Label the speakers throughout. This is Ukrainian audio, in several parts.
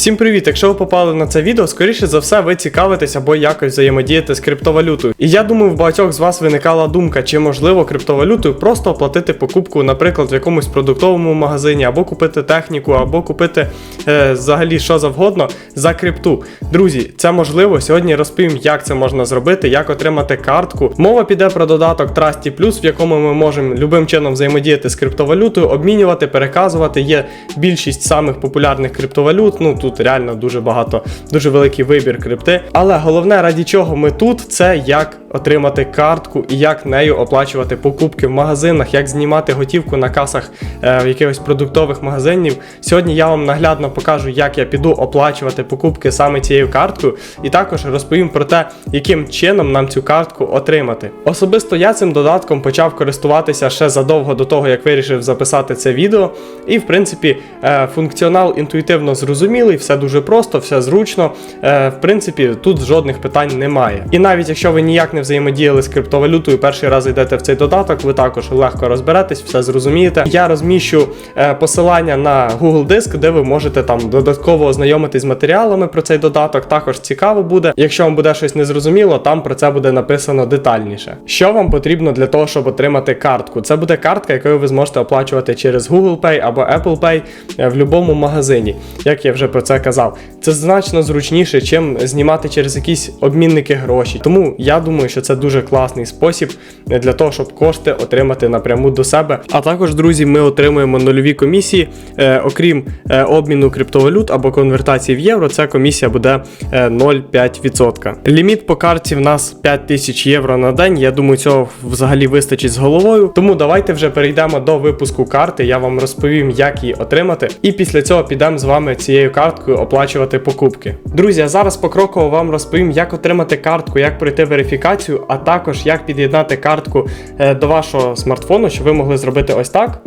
Speaker 1: Всім привіт! Якщо ви попали на це відео, скоріше за все, ви цікавитесь або якось взаємодієте з криптовалютою. І я думаю, в багатьох з вас виникала думка, чи можливо криптовалютою просто оплатити покупку, наприклад, в якомусь продуктовому магазині, або купити техніку, або купити е, взагалі що завгодно за крипту. Друзі, це можливо. Сьогодні розповім, як це можна зробити, як отримати картку. Мова піде про додаток Trusty Plus, в якому ми можемо любим чином взаємодіяти з криптовалютою, обмінювати, переказувати. Є більшість самих популярних криптовалют. Ну тут реально дуже багато, дуже великий вибір крипти. Але головне, раді чого ми тут, це як отримати картку і як нею оплачувати покупки в магазинах, як знімати готівку на касах е, якихось продуктових магазинів. Сьогодні я вам наглядно покажу, як я піду оплачувати покупки саме цією карткою, і також розповім про те, яким чином нам цю картку отримати. Особисто я цим додатком почав користуватися ще задовго до того, як вирішив записати це відео. І в принципі, е, функціонал інтуїтивно зрозумілий, все дуже просто, все зручно. Е, В принципі, тут жодних питань немає. І навіть якщо ви ніяк не взаємодіяли з криптовалютою, перший раз йдете в цей додаток, ви також легко розберетесь, все зрозумієте. Я розміщу е, посилання на Google Диск, де ви можете там додатково ознайомитись з матеріалами про цей додаток. Також цікаво буде. Якщо вам буде щось незрозуміло, там про це буде написано детальніше. Що вам потрібно для того, щоб отримати картку? Це буде картка, якою ви зможете оплачувати через Google Pay або Apple Pay е, в будь-якому магазині, як я вже про це казав. Це значно зручніше, чим знімати через якісь обмінники гроші. Тому я думаю, що це дуже класний спосіб е, для того, щоб кошти отримати напряму до себе. А також, друзі, ми отримуємо нульові комісії, е, окрім е, обміну криптовалют або конвертації в євро, ця комісія буде е, 0,5%. Ліміт по карті в нас 5000 євро на день. Я думаю, цього взагалі вистачить з головою. Тому давайте вже перейдемо до випуску карти. Я вам розповім, як її отримати. І після цього підемо з вами цією карткою оплачувати покупки. Друзі, а зараз покроково вам розповім, як отримати картку, як пройти верифікацію, а також як під'єднати картку е, до вашого смартфону, щоб ви могли зробити ось так.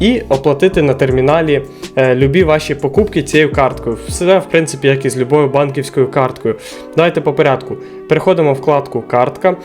Speaker 1: І оплатити на терміналі е, любі ваші покупки цією карткою. Все, в принципі, як і з любою банківською карткою. Давайте по порядку. Переходимо в вкладку Картка.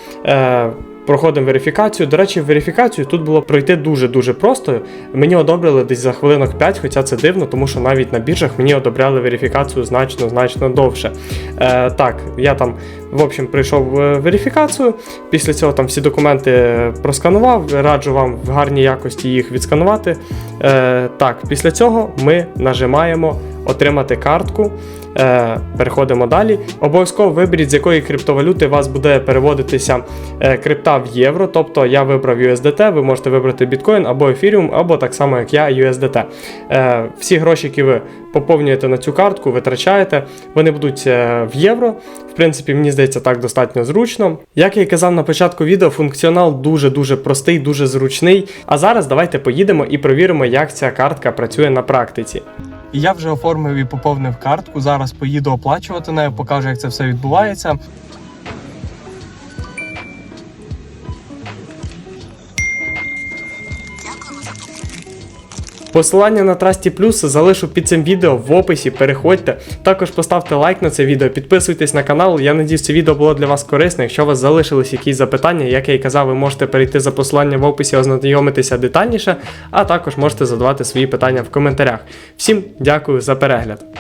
Speaker 1: Е, Проходимо верифікацію. До речі, верифікацію тут було пройти дуже-дуже просто. Мені одобрили десь за хвилинок 5, хоча це дивно, тому що навіть на біржах мені одобряли верифікацію значно-значно довше. Е, так, я там, в общем, прийшов е, верифікацію. Після цього там всі документи просканував. Раджу вам в гарній якості їх відсканувати. Е, так, після цього ми нажимаємо отримати картку. Е, переходимо далі. Обов'язково виберіть, з якої криптовалюти у вас буде переводитися е, крипта в євро. Тобто я вибрав USDT, ви можете вибрати біткоін або Ethereum, або так само, як я, USDT. Е, всі гроші, які ви поповнюєте на цю картку, витрачаєте, вони будуть е, в євро. В принципі, мені здається, так достатньо зручно. Як я і казав на початку відео, функціонал дуже-дуже простий, дуже зручний. А зараз давайте поїдемо і провіримо, як ця картка працює на практиці. І я вже оформив і поповнив картку. Зараз поїду оплачувати нею, покажу, як це все відбувається. Посилання на Trusty Plus залишу під цим відео в описі. Переходьте. Також поставте лайк на це відео, підписуйтесь на канал. Я надіюсь, це відео було для вас корисне. Якщо у вас залишились якісь запитання, як я і казав, ви можете перейти за посиланням в описі, ознайомитися детальніше, а також можете задавати свої питання в коментарях. Всім дякую за перегляд.